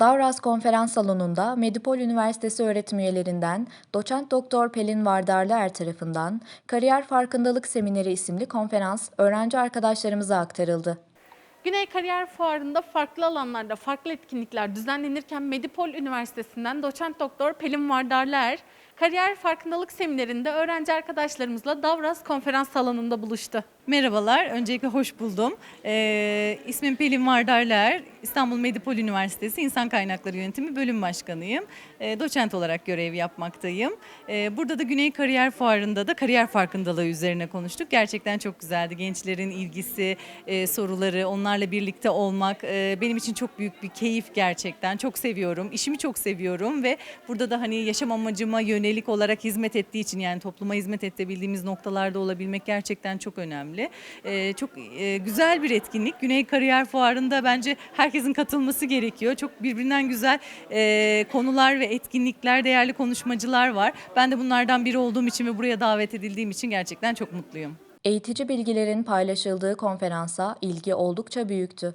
Davras Konferans Salonu'nda Medipol Üniversitesi öğretim üyelerinden Doçent Doktor Pelin Vardarlıer tarafından Kariyer Farkındalık Semineri isimli konferans öğrenci arkadaşlarımıza aktarıldı. Güney Kariyer Fuarı'nda farklı alanlarda farklı etkinlikler düzenlenirken Medipol Üniversitesi'nden doçent doktor Pelin Vardarlıer, Kariyer Farkındalık Seminerinde öğrenci arkadaşlarımızla Davras Konferans Salonu'nda buluştu. Merhabalar, öncelikle hoş buldum. Ee, ismim Pelin Vardarler, İstanbul Medipol Üniversitesi İnsan Kaynakları Yönetimi Bölüm Başkanıyım. Ee, doçent olarak görev yapmaktayım. Ee, burada da Güney Kariyer Fuarı'nda da kariyer farkındalığı üzerine konuştuk. Gerçekten çok güzeldi. Gençlerin ilgisi, e, soruları, onlarla birlikte olmak e, benim için çok büyük bir keyif gerçekten. Çok seviyorum, işimi çok seviyorum ve burada da hani yaşam amacıma yönelik olarak hizmet ettiği için yani topluma hizmet edebildiğimiz noktalarda olabilmek gerçekten çok önemli. Ee, çok e, güzel bir etkinlik. Güney Kariyer Fuarı'nda bence herkesin katılması gerekiyor. Çok birbirinden güzel e, konular ve etkinlikler, değerli konuşmacılar var. Ben de bunlardan biri olduğum için ve buraya davet edildiğim için gerçekten çok mutluyum. Eğitici bilgilerin paylaşıldığı konferansa ilgi oldukça büyüktü.